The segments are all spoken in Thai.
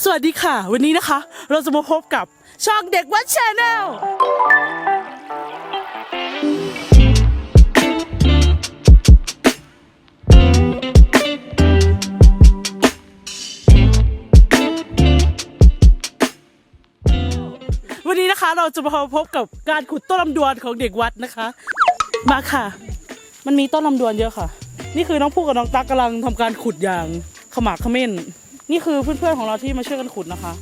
สวัสดีค่ะ วันนี้นะคะ เราจะมาพบกับช่องเด็กวัดชาแนลวันนี้นะคะเราจะมาพบกับการขุดต้นลำดวนของเด็กวัดนะคะ มาค่ะ มันมีต้นลำดวนเยอะค่ะ นี่คือน้องพูกับน้องตั๊กกำลังทำการขุดอย่างขมักขม้น นี่คือเพื่อนๆของเราที่มาช่วยกันขุดนะคะ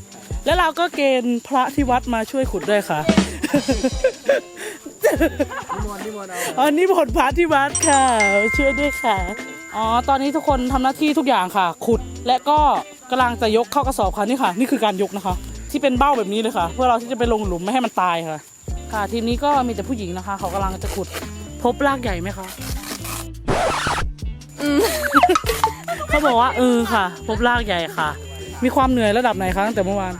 แล้วเราก็เกณฑ์พระที่วัดมาช่วยขุดด้วยค่ะอ๋อนี่บทพระที่วัดค่ะ ช่วยด้วยค่ะ อ๋อ ตอนนี้ทุกคนทำหน้าที่ทุกอย่างค่ะ ขุดและก็กำลังจะยกเข้ากระสอบค่ะนี่ค่ะ นี่คือการยกนะคะ ที่เป็นเบ้าแบบนี้เลยค่ะ เพื่อเราที่จะไปลงหลุมไม่ให้มันตายค่ะ ค่ะ ทีนี้ก็มีแต่ผู้หญิงนะคะ เขากำลังจะขุด พบรากใหญ่ไหมคะ เขาบอกว่าเออค่ะ พบรากใหญ่ค่ะ มีความเหนื่อยระดับไหนคะตั้งแต่เมื่อวาน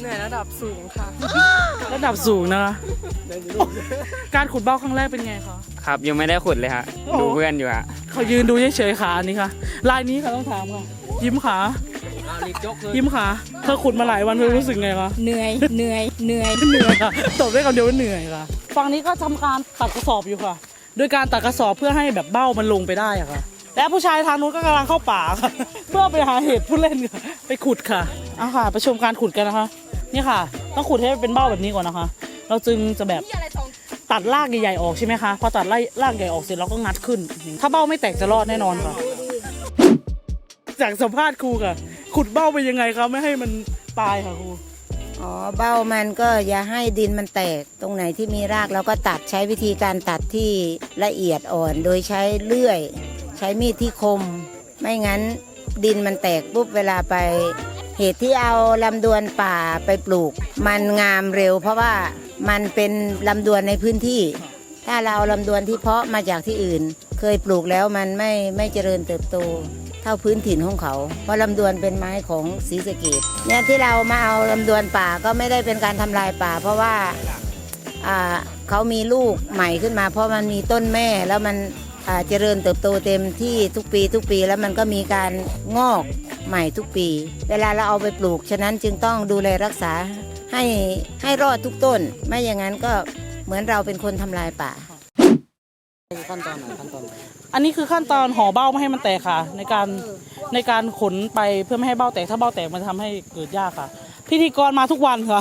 เหนื่อยระดับสูงค่ะ ระดับสูงนะคะการขุดเบ้าครั้งแรกเป็นไงคะ ครับยังไม่ได้ขุดเลยฮะโอ้ ดูเพื่อนอยู่ฮะเขายืนดูเฉยๆขาอันนี้ค่ะ ลายนี้ค่ะต้องถามค่ะ ยิ้มขายิ้มขาเธอขุดมาหลายวันเธอรู้สึกไงคะ เหนื่อย เหนื่อย เหนื่อย เหนื่อยค่ะตบได้คำเดียวว่าเหนื่อยค่ะ ฝั่งนี้ก็ทำการตัดกระสอบอยู่ค่ะ โดยการตัดกระสอบเพื่อให้แบบเบ้ามันลงไปได้อะค่ะ และผู้ชายทางนู้นก็กำลังเข้าป่าค่ะ เพื่อไปหาเห็ดผู้เล่นค่ะไปขุดค่ะเอาค่ะไปชมการขุดกันนะคะ นี่ค่ะ ต้องขุดให้เป็นเบ้าแบบนี้ก่อนนะคะ เราจึงจะแบบตัดรากใหญ่ๆออกใช่ไหมคะพอตัดรากใหญ่ออกเสร็จเราก็งัดขึ้น ถ้าเบ้าไม่แตกจะรอดแน่นอนค่ะ จากสัมภาษณ์ครูค่ะ ขุดเบ้าไปยังไงคะไม่ให้มันตายค่ะครูอ๋อเบ้ามันก็อย่าให้ดินมันแตก ตรงไหนที่มีรากเราก็ตัดใช้วิธีการตัดที่ละเอียดอ่อน โดยใช้เลื่อย ใช้มีดที่คม ไม่งั้นดินมันแตกปุ๊บเวลาไป เหตุที่เอาลำดวนป่าไปปลูก มันงามเร็ว เพราะว่ามันเป็นลำดวนในพื้นที่ ถ้าเราเอาลำดวนที่เพาะมาจากที่อื่น เคยปลูกแล้วมันไม่ไม่เจริญเติบโตเท่าพื้นถิ่นของเขา เพราะลำดวนเป็นไม้ของศรีสะเกดเนี่ยที่เรามาเอาลำดวนป่าก็ไม่ได้เป็นการทำลายป่า เพราะว่าเขามีลูกใหม่ขึ้นมา เพราะมันมีต้นแม่แล้วมัน เจริญเติบโตเต็มที่ทุกปีทุกปีแล้วมันก็มีการงอกใหม่ทุกปี เวลาเราเอาไปปลูก ฉะนั้นจึงต้องดูแลรักษาให้ให้รอดทุกต้น ไม่อย่างนั้นก็เหมือนเราเป็นคนทำลายป่าขั้นตอนไหนขั้นตอนอันนี้คือขั้นตอนห่อเบ้าไม่ให้มันแตกค่ะ ในการในการขนไปเพื่อไม่ให้เบ้าแตกถ้าเบ้าแตกมันทำให้เกิดยากค่ะ พิธีกรมาทุกวันค่ะ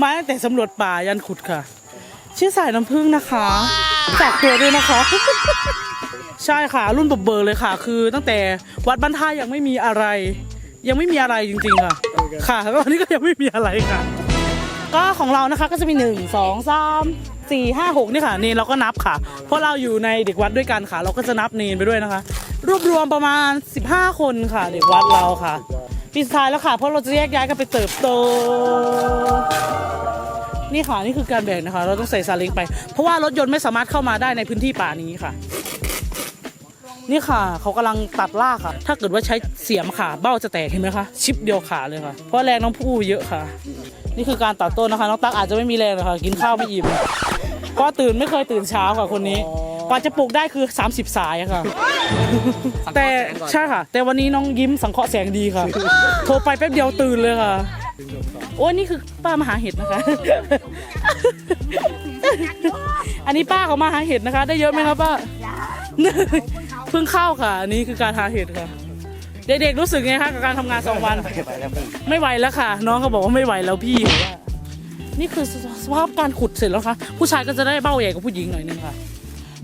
มาตั้งแต่สำรวจป่ายันขุดค่ะ ชื่อสายน้ำผึ้งนะคะ ฝากตัวด้วยนะคะ ใช่ค่ะ รุ่นบบเบอร์เลยค่ะ คือตั้งแต่วัดบ้านท่ายังไม่มีอะไร ยังไม่มีอะไรจริงๆค่ะ ค่ะแล้วตอนนี้ก็ยังไม่มีอะไรค่ะ ก็ของเรานะคะก็จะมีหนึ่งสองสามสี่ห้าหกนี่ค่ะ เนนเราก็นับค่ะ เพราะเราอยู่ในเด็กวัดด้วยกันค่ะ เราก็จะนับเนนไปด้วยนะคะ รวบรวมประมาณ 15 คนค่ะ เด็กวัดเราค่ะปีสุดท้ายแล้วค่ะ เพราะเราจะแยกย้ายกันไปเติบโต นี่ค่ะนี่คือการแบ่งนะคะ เราต้องใส่ซาเล้งไป เพราะว่ารถยนต์ไม่สามารถเข้ามาได้ในพื้นที่ป่านี้ค่ะ นี่ค่ะ เขากำลังตัดลากค่ะ ถ้าเกิดว่าใช้เสียมค่ะเบ้าจะแตกเห็นไหมคะชิปเดียวขาเลยค่ะ เพราะแรงน้องผู้เยอะค่ะ นี่คือการตัดต้นนะคะ น้องตั๊กอาจจะไม่มีแรงเลยค่ะ กินข้าวไม่อิ่มก็ตื่นไม่เคยตื่นเช้าค่ะคนนี้กว่าจะปลูกได้คือ 30 สายอะค่ะ แต่ใช่ค่ะ แต่วันนี้น้องยิ้มสังเคราะห์แสงดีค่ะ โทรไปแป๊บเดียวตื่นเลยค่ะ โอ้ยนี่คือป้ามหาเห็ดนะคะ อันนี้ป้าเขามาหาเห็ดนะคะ ได้เยอะไหมครับป้า เพิ่งเข้าค่ะอันนี้คือการหาเห็ดค่ะ เด็กๆรู้สึกไงคะกับการทำงานสองวันไม่ไหวแล้วค่ะ น้องเขาบอกว่าไม่ไหวแล้วพี่ นี่คือสภาพการขุดเสร็จแล้วค่ะ ผู้ชายก็จะได้เบ้าใหญ่กว่าผู้หญิงหน่อยนึงค่ะ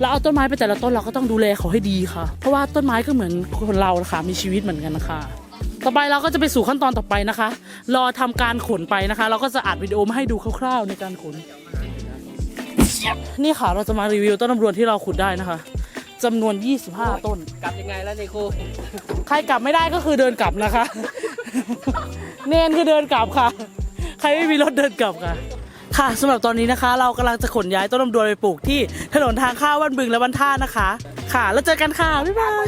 แล้วเอาต้นไม้ไปแต่ละต้นเราก็ต้องดูแลเขาให้ดีค่ะ เพราะว่าต้นไม้ก็เหมือนคนเราค่ะมีชีวิตเหมือนกันนะคะ ต่อไปเราก็จะไปสู่ขั้นตอนต่อไปนะคะ รอทำการขนไปนะคะ เราก็จะอัดวิดีโอมาให้ดูคร่าวๆในการขน นี่ค่ะเราจะมารีวิวต้นตำรวจที่เราขุดได้นะคะจำนวน 25 ต้น กลับยังไงแล้วนี่ครูใครกลับไม่ได้ก็คือเดินกลับนะคะ เนนคือเดินกลับค่ะ ใครไม่มีรถเดินกลับค่ะ ค่ะสำหรับตอนนี้นะคะ เรากำลังจะขนย้ายต้นลำดวนไปปลูกที่ถนนทางเข้าบ้านบึงและบ้านท่านะคะ ค่ะ แล้วเจอกันค่ะ บ๊ายบาย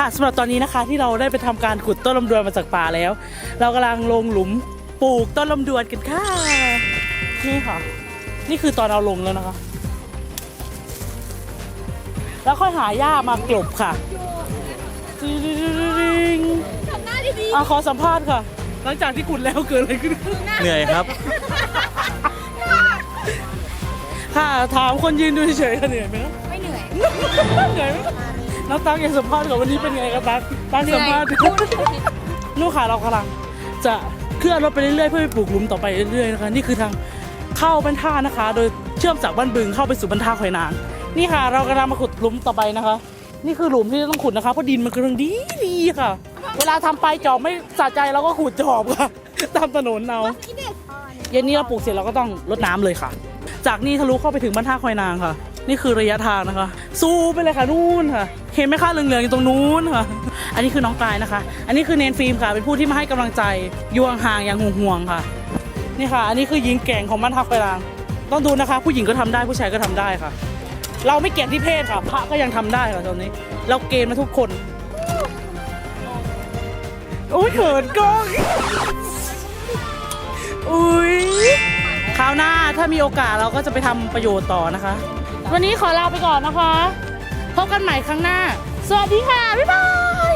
ค่ะสำหรับตอนนี้นะคะที่เราได้ไปทำการขุดต้นลำดวนมาจากป่าแล้ว เรากำลังลงหลุมปลูกต้นลำดวนกันค่ะ นี่ค่ะ นี่คือตอนเอาลงแล้วนะคะ แล้วค่อยหาหญ้ามากลบค่ะติ๊งอะขอสัมภาษณ์ค่ะ หลังจากที่ขุดแล้วเกิดอะไรขึ้นเหนื่อยครับ ค่ะถามคนยืนดูเฉยๆค่ะเหนื่อยไหมนะไม่เหนื่อยเหนื่อยไหม น้องตั๊กอยากสัมภาษณ์ก่อนวันนี้เป็นไงครับตั๊กตั๊กสัมภาษณ์ลูกค่ะเรากำลัง จะเคลื่อนรถไปเรื่อยๆเพื่อไปปลูกหลุมต่อไปเรื่อยๆนะคะนี่คือทางเข้าบ้านท่านะคะ โดยเชื่อมจากบ้านบึงเข้าไปสู่บ้านท่าคอยนางนี่ค่ะ เรากำลังมาขุดหลุมต่อไปนะคะ นี่คือหลุมที่ต้องขุดนะคะเพราะดินมันกำลังดีดีๆค่ะ เวลาทำไปจอบไม่สะใจเราก็ขุดจอบค่ะตามถนนเอาเย็นนี้เราปลูกเสร็จเราก็ต้องรดน้ำเลยค่ะ จากนี่ทะลุเข้าไปถึงบ้านท่าคอยนางค่ะ นี่คือระยะทางนะคะ สู้ไปเลยค่ะนู่นค่ะ เห็นไหมคะเหลืองๆอยู่ตรงนู้นค่ะ อันนี้คือน้องกายนะคะ อันนี้คือเนนฟิล์มค่ะ เป็นผู้ที่มาให้กำลังใจยู่ห่างอย่างห่วงๆค่ะ นี่ค่ะ อันนี้คือหญิงแก่งของบ้านท่าคอยนางต้องดูนะคะ ผู้หญิงก็ทำได้ผู้ชายก็ทำได้ค่ะ เราไม่เกี่ยงที่เพศค่ะ พระก็ยังทำได้ค่ะตอนนี้ เราเกณฑ์มาทุกคนโอ้ยเขินกล้องอุ้ยคราวหน้าถ้ามีโอกาสเราก็จะไปทำประโยชน์ต่อนะคะ วันนี้ขอลาไปก่อนนะคะ พบกันใหม่ครั้งหน้า สวัสดีค่ะ บ๊ายบาย